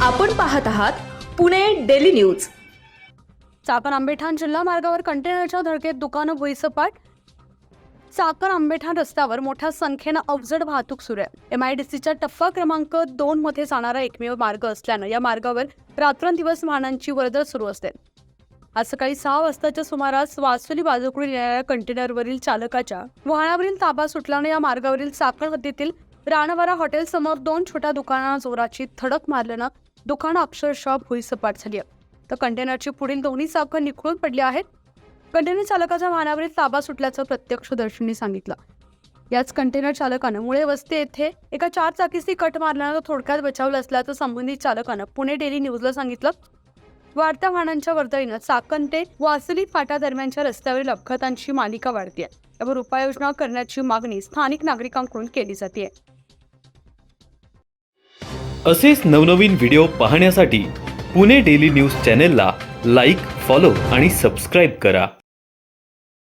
आपण पाहत आहात पुणे डेली न्यूज. चाकण आंबेठाण जिल्हा मार्गावर कंटेनरच्या धडकेत दुकानं भुईसपाट. चाकण आंबेठाण रस्त्यावर मोठ्या संख्येनं अवजड वाहतूक सुरू आहे. एम आय डी सीच्या टप्पा क्रमांक दोन मध्ये जाणारा एकमेव मार्ग असल्यानं या मार्गावर रात्रंदिवस वाहनांची वर्दळ सुरू असते. आज सकाळी सहा वाजताच्या सुमारास वासुली बाजूकडून येणाऱ्या कंटेनरवरील चालकाच्या वाहनावरील ताबा सुटल्यानं या मार्गावरील साखर हद्दीतील राणवारा हॉटेल समोर दोन छोट्या दुकानांना जोराची थडक मारल्यानं दुकानं अक्षरशः भुईसपाट झाली आहे तर कंटेनरची पुढील दोन्ही चाकं निखळून पडली आहेत. कंटेनर चालकाच्या वाहनावरील ताबा सुटल्याचं प्रत्यक्षदर्शींनी सांगितलं. याच कंटेनर चालकानं मुळे वस्ती येथे एका चार चाकीची कट मारल्यानं थोडक्यात बचावलं असल्याचं संबंधित चालकानं पुणे डेली न्यूजला सांगितलं. वाढत्या वाहनांच्या वर्दळीनं चाकण ते वासली फाटा दरम्यानच्या रस्त्यावरील अपघातांची मालिका वाढते यावर उपाययोजना करण्याची मागणी स्थानिक नागरिकांकडून केली जाते असेच नवनवीन व्हिडिओ पाहण्यासाठी पुणे डेली न्यूज चॅनेलला लाईक फॉलो आणि सबस्क्राईब करा.